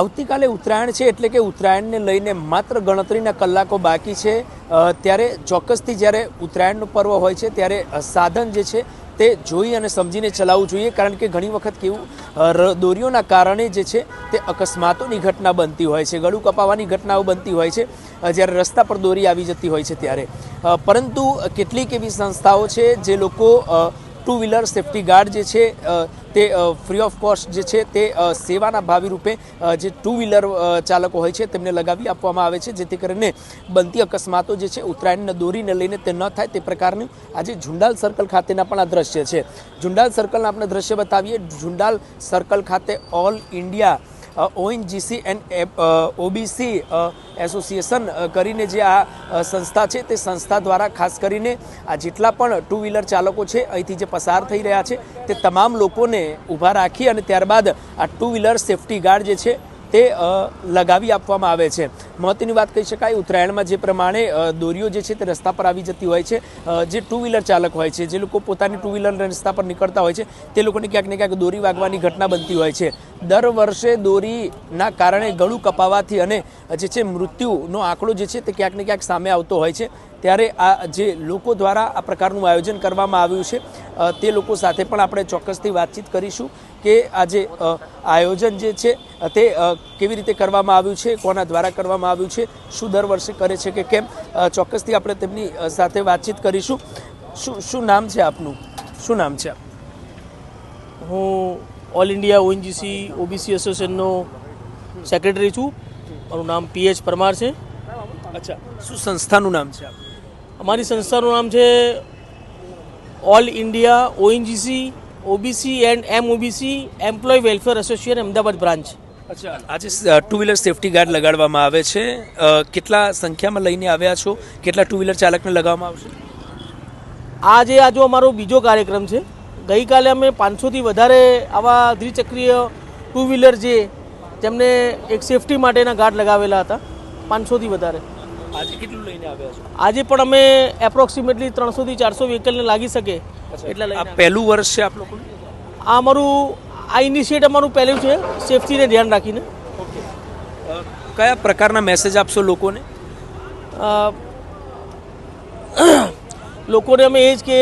આવતીકાલે ઉત્તરાયણ છે એટલે કે ઉત્તરાયણને લઈને માત્ર ગણતરીના કલાકો બાકી છે. ત્યારે ચોક્કસથી જ્યારે ઉત્તરાયણનું પર્વ હોય છે, ત્યારે સાધન જે છે તે જોઈ અને સમજીને ચલાવવું જોઈએ. કારણ કે ઘણી વખત કેવું દોરીઓના કારણે જે છે તે અકસ્માતોની ઘટના બનતી હોય છે, ગળું કપાવાની ઘટનાઓ બનતી હોય છે જ્યારે રસ્તા પર દોરી આવી જતી હોય છે ત્યારે. પરંતુ કેટલીક એવી સંસ્થાઓ છે જે લોકો ટુ વ્હીલર સેફ્ટી ગાર્ડ જે છે તે ફ્રી ઓફ કોસ્ટ જે છે, તે સેવાના ભાવિ રૂપે જે ટુ વ્હીલર ચાલકો હોય છે, તેમને લગાવી આપવામાં આવે છે, જેથી કરીને બનતી અકસ્માતો જે છે, ઉત્તરાયણને દોરીને લઈને તે ન થાય તે પ્રકારનું આજે ઝુંડાલ સર્કલ ખાતેના પણ આ દ્રશ્ય છે. ઝુંડાલ સર્કલના આપણે દ્રશ્ય બતાવીએ. ઝુંડાલ સર્કલ ખાતે all India ONGC and OBC association કરીને જે આ સંસ્થા છે તે સંસ્થા દ્વારા ખાસ કરીને આ જેટલા પણ ટુ વ્હીલર ચાલકો છે, અહીંથી જે પસાર થઈ રહ્યા છે, તે તમામ લોકોને ઊભા રાખી અને ત્યારબાદ આ ટુ વ્હીલર સેફટી ગાર્ડ જે છે તે લગાવી આપવામાં આવે છે. મહત્વની વાત કહી શકાય. ઉત્તરાયણમાં જે પ્રમાણે દોરીઓ જે છે તે રસ્તા પર આવી જતી હોય છે. જે ટુ વ્હીલર ચાલક હોય છે, જે લોકો પોતાની ટુ વ્હીલર રસ્તા પર નીકળતા હોય છે, તે લોકોને ક્યાંક ને ક્યાંક દોરી વાગવાની ઘટના બનતી હોય છે. દર વર્ષે દોરીના કારણે ગળું કપાવાથી અને જે છે મૃત્યુનો આંકડો જે છે તે ક્યાંક ને ક્યાંક સામે આવતો હોય છે. ત્યારે આ જે લોકો દ્વારા આ પ્રકારનું આયોજન કરવામાં આવ્યું છે તે લોકો સાથે પણ આપણે ચોક્કસથી વાતચીત કરીશું. કે આ જે આયોજન જે છે તે કેવી રીતે કરવામાં આવ્યું છે કોના દ્વારા કરવામાં આવ્યું છે શું દર વર્ષે કરે છે કે કેમ ચોક્કસથી આપણે તેમની સાથે વાતચીત કરીશું. શું શું નામ છે આપનું? શું નામ છે હું ઓલ ઇન્ડિયા ઓએનજીસી ઓબીસી એસોસિએશનનો સેક્રેટરી છું. મારું નામ પીએચ પરમાર છે. અચ્છા શું સંસ્થાનું નામ છે અમારી સંસ્થાનું નામ છે all India ONGC OBC and M OBC employ welfare association Ahmedabad branch. અચ્છા. આજે ટુ વ્હીલર સેફટી ગાર્ડ લગાડવામાં આવે છે. કેટલા સંખ્યામાં લઈને આવ્યા છો? કેટલા ટુ વ્હીલર ચાલકને લગાવવામાં આવશે? આજે આજે અમારો બીજો કાર્યક્રમ છે ગઈકાલે અમે પાંચસોથી વધારે આવા દ્વિચક્રીય ટુ વ્હીલર જે તેમને એક સેફટી માટેના ગાર્ડ લગાવેલા હતા પાંચસોથી વધારે. આજે કેટલું લઈને આવ્યા છો? આજે પણ અમે એપ્રોક્સિમેટલી ત્રણસોથી ચારસો વ્હીકલને લાગી શકે એટલે આ પહેલું વર્ષ છે આપ લોકોનું આ અમારું આ ઇનિશિયેટ અમારું પહેલું છે સેફટીને ધ્યાન રાખીને. કયા પ્રકારના મેસેજ આપશો લોકોને? લોકોને અમે એ જ કે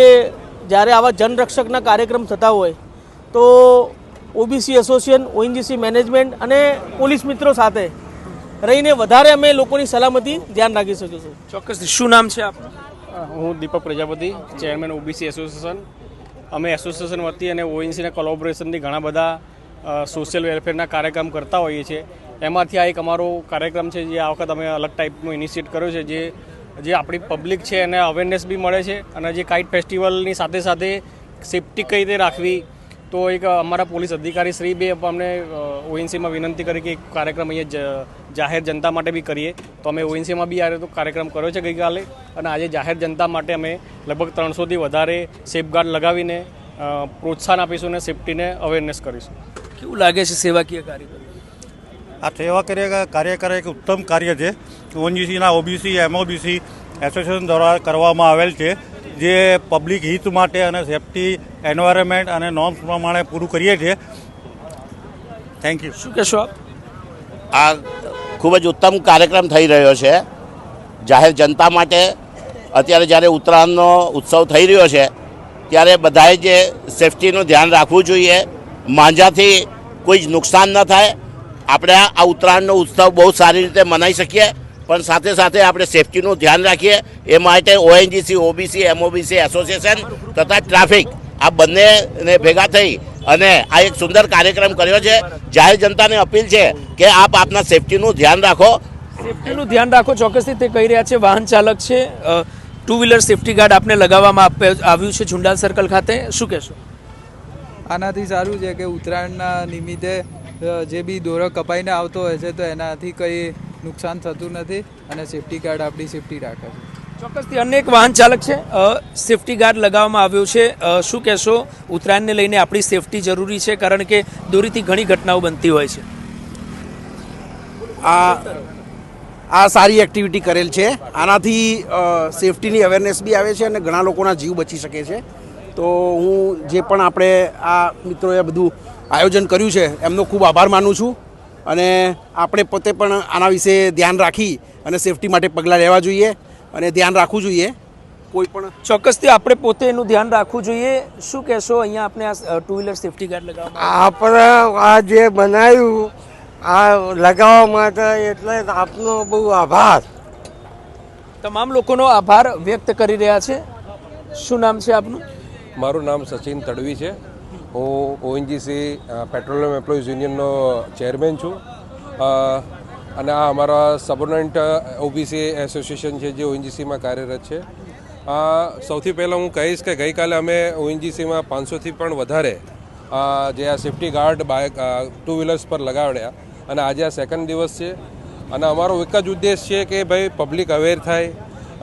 જ્યારે આવા જનરક્ષકના કાર્યક્રમ થતા હોય તો ઓબીસી એસોસિએશન ઓએનજીસી મેનેજમેન્ટ અને પોલીસ મિત્રો સાથે રહીને વધારે અમે લોકોની સલામતી ધ્યાન રાખી શકીશું ચોક્કસ. શું નામ છે આપનું? હું Deepak Prajapati chairman OBC association અમે એસોસિએશન વતી અને ઓએનસીના કોલોબોરેશનથી ઘણા બધા સોશિયલ વેલફેરના કાર્યક્રમ કરતા હોઈએ છીએ. એમાંથી આ એક અમારો કાર્યક્રમ છે જે આ વખત અમે અલગ ટાઈપનો ઇનિશિએટ કર્યો છે જે જે આપણી પબ્લિક છે એને અવેરનેસ બી મળે છે અને જે કાઇટ ફેસ્ટિવલની સાથે સાથે સેફટી કઈ રીતે રાખવી તો એક અમારા પોલીસ અધિકારી શ્રી બે અમને ઓએનસીમાં વિનંતી કરી કે એક કાર્યક્રમ અહીંયા જાહેર જનતા માટે બી કરીએ. તો અમે ઓએનસીમાં બી આ કાર્યક્રમ કર્યો છે ગઈકાલે. અને આજે જાહેર જનતા માટે અમે લગભગ ત્રણસોથી વધારે સેફગાર્ડ લગાવીને પ્રોત્સાહન આપીશું અને સેફટીને અવેરનેસ કરીશું. કેવું લાગે છે સેવાકીય કાર્યક્રમ? આ સેવા કાર્ય કાર્યકર એક ઉત્તમ કાર્ય છે. ઓએનજીસીના ઓબીસી એમઓબીસી એસોસિએશન દ્વારા કરવામાં આવેલ છે. જે પબ્લિક હિત માટે અને સેફટી એન્વાયરમેન્ટ અને નોર્મ્સ પ્રમાણે પૂરું કરીએ છીએ. થેન્ક યુ શું કહેશો આપ? આ ખૂબ જ ઉત્તમ કાર્યક્રમ થઈ રહ્યો છે. જાહેર જનતા માટે અત્યારે જ્યારે ઉત્તરાયણનો ઉત્સવ થઈ રહ્યો છે ત્યારે બધાએ જે સેફટીનું ધ્યાન રાખવું જોઈએ. માંજાથી કોઈ જ નુકસાન ન થાય. આપણે આ ઉત્તરાયણનો ઉત્સવ બહુ સારી રીતે મનાવી શકીએ. પણ સાથે સાથે આપણે સેફટીનું ધ્યાન રાખીએ. એ માટે ઓએનજીસી ઓબીસી એમઓબીસી એસોસિએશન તથા ટ્રાફિક આ બંનેને ભેગા થઈ અને આ એક સુંદર કાર્યક્રમ કર્યો છે. જાહેર જનતાને અપીલ છે કે આપ આપના સેફટીનું ધ્યાન રાખો. સેફટીનું ધ્યાન રાખો. ચોક્કસથી તે કહી રહ્યા છે વાહન ચાલક છે. ટુ વ્હીલર સેફટી ગાર્ડ આપને લગાવવામાં આપે- આવ્યું છે ઝુંડાલ સર્કલ ખાતે. શું કહેશો? આનાથી સારું છે કે ઉત્તરાયણના નિમિત્તે જે બી દોરો કપાઈને આવતો હોય છે તો એનાથી કંઈ નુકસાન થતું નથી અને સેફટી ગાર્ડ આપણી સેફટી રાખે છે. ચોક્કસથી અન્ય એક વાહન ચાલક છે સેફટી ગાર્ડ લગાવવામાં આવ્યો છે. શું કહેશો? ઉત્તરાયણને લઈને આપણી સેફટી જરૂરી છે કારણ કે દોરીથી ઘણી ઘટનાઓ બનતી હોય છે. આ આ સારી એક્ટિવિટી કરેલ છે. આનાથી સેફટીની અવેરનેસ બી આવે છે અને ઘણા લોકોના જીવ બચી શકે છે. તો હું જે પણ આપણે આ મિત્રોએ બધું આયોજન કર્યું છે એમનો ખૂબ આભાર માનું છું. અને આપણે પોતે પણ આના વિશે ધ્યાન રાખી અને સેફટી માટે પગલાં લેવા જોઈએ અને ધ્યાન રાખવું જોઈએ. કોઈ પણ ચોક્કસથી આપણે પોતે એનું ધ્યાન રાખવું જોઈએ. શું કહેશો? અહીંયા આપણે આ ટુ વ્હીલર સેફટી ગાર્ડ આપણે આ જે બનાવ્યું આ લગાવવા માટે એટલે આપનો બહુ આભાર. તમામ લોકોનો આભાર વ્યક્ત કરી રહ્યા છે. શું નામ છે આપનું? મારું નામ સચિન તડવી છે. હું ઓએનજીસી પેટ્રોલિયમ એમ્પ્લોઈઝ યુનિયનનો ચેરમેન છું. અને આ અમારા સબોર્ડનન્ટ ઓબીસી એસોસિએશન છે જે ઓએનજીસીમાં કાર્યરત છે. સૌથી પહેલાં હું કહીશ કે ગઈકાલે અમે ઓએનજીસીમાં પાંચસોથી પણ વધારે જે આ safety guard bike two wheelers પર લગાવડ્યા. અને આજે આ સેકન્ડ દિવસ છે. અને અમારો એક જ ઉદ્દેશ છે કે ભાઈ પબ્લિક અવેર થાય.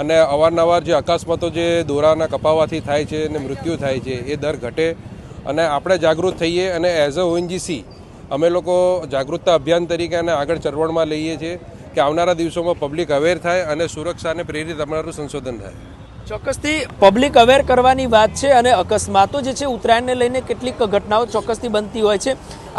અને અવારનવાર જે અકસ્માતો જે દોરાના કપાવાથી થાય છે અને મૃત્યુ થાય છે, એ દર ઘટે. અને આપણે જાગૃત થઈએ અને એઝ અ ઓએનજીસી અમે લોકો જાગૃતતા અભિયાન તરીકે અને આગળ ચળવળમાં લઈએ છીએ કે આવનારા દિવસોમાં પબ્લિક અવેર થાય અને સુરક્ષાને પ્રેરિત અમારું સંશોધન થાય. ચોક્કસથી પબ્લિક અવેર કરવાની વાત છે અને અકસ્માતો જે છે ઉત્તરાયણને લઈને કેટલીક ઘટનાઓ ચોક્કસથી બનતી હોય છે.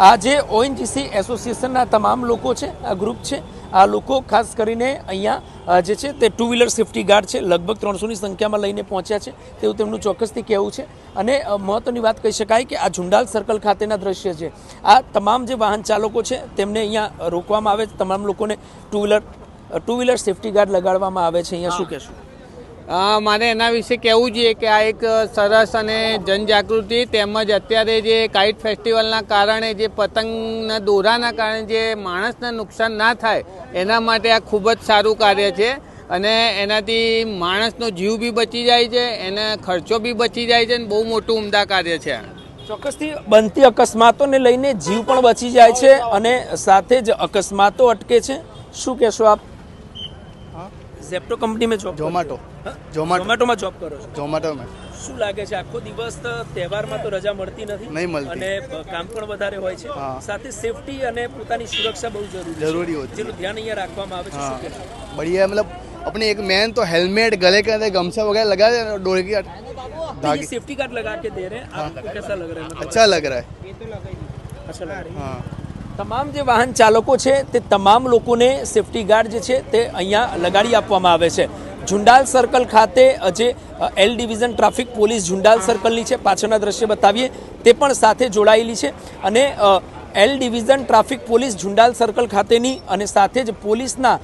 આ જે ઓએનજીસી એસોસિએશનના તમામ લોકો છે, આ ગ્રુપ છે આ લોકો ખાસ કરીને અહીંયા જે છે તે ટુ વ્હીલર સેફટી ગાર્ડ છે લગભગ ત્રણસોની સંખ્યામાં લઈને પહોંચ્યા છે. તેવું તેમનું ચોક્કસથી કહેવું છે. અને મહત્ત્વની વાત કહી શકાય કે આ ઝુંડાલ સર્કલ ખાતેના દ્રશ્ય છે. આ તમામ જે વાહન ચાલકો છે તેમને અહીંયા રોકવામાં આવે તમામ લોકોને two wheeler two wheeler safety guard લગાડવામાં આવે છે. અહીંયા શું કહેશું? મારે એના વિશે કહેવું જોઈએ કે આ એક સરસ અને જનજાગૃતિ તેમજ અત્યારે જે કાઇટ ફેસ્ટિવલના કારણે જે પતંગના દોરાના કારણે જે માણસને નુકસાન ના થાય એના માટે આ ખૂબ જ સારું કાર્ય છે. અને એનાથી માણસનો જીવ બી બચી જાય છે એને ખર્ચો બી બચી જાય છે અને બહુ મોટું ઉમદા કાર્ય છે. ચોક્કસથી બનતી અકસ્માતોને લઈને જીવ પણ બચી જાય છે અને સાથે જ અકસ્માતો અટકે છે. શું કહેશો આપ? ઝેપ્ટો કંપની મેં ઝોમેટો जोमेटो जोमेटो જોમેટોમાં જોબ કરો છો जोमेटो में શું લાગે છે આખો દિવસ તો તહેવારમાં તો રજા મળતી નથી નહીં મળતી. અને બ- કામ પણ વધારે હોય છે હા. સાથે સેફટી અને પોતાની સુરક્ષા બહુ જરૂરી છે જરૂરી હોતી જેનું ધ્યાન અહીંયા રાખવામાં આવે છે શું કહેશો बढ़िया मतलब अपने एक मैन तो हेलमेट गले के अंदर गमछा वगैरह लगा दे और डोर की तो ये धागे सेफ्टी गार्ड लगा के दे रहे हैं आपको कैसा लग रहा है मतलब अच्छा लग रहा है अच्छा लग रहा है हाँ તમામ જે વાહન ચાલકો છે તે તમામ લોકોને સેફટી ગાર્ડ જે છે તે અહીંયા લગાડી આપવામાં આવે છે ઝુંડાલ સર્કલ ખાતે જે L division traffic police Jundal સર્કલની છે. પાછળના દ્રશ્ય બતાવીએ. તે પણ સાથે જોડાયેલી છે અને L division traffic police Zundal circle ખાતેની અને સાથે જ પોલીસના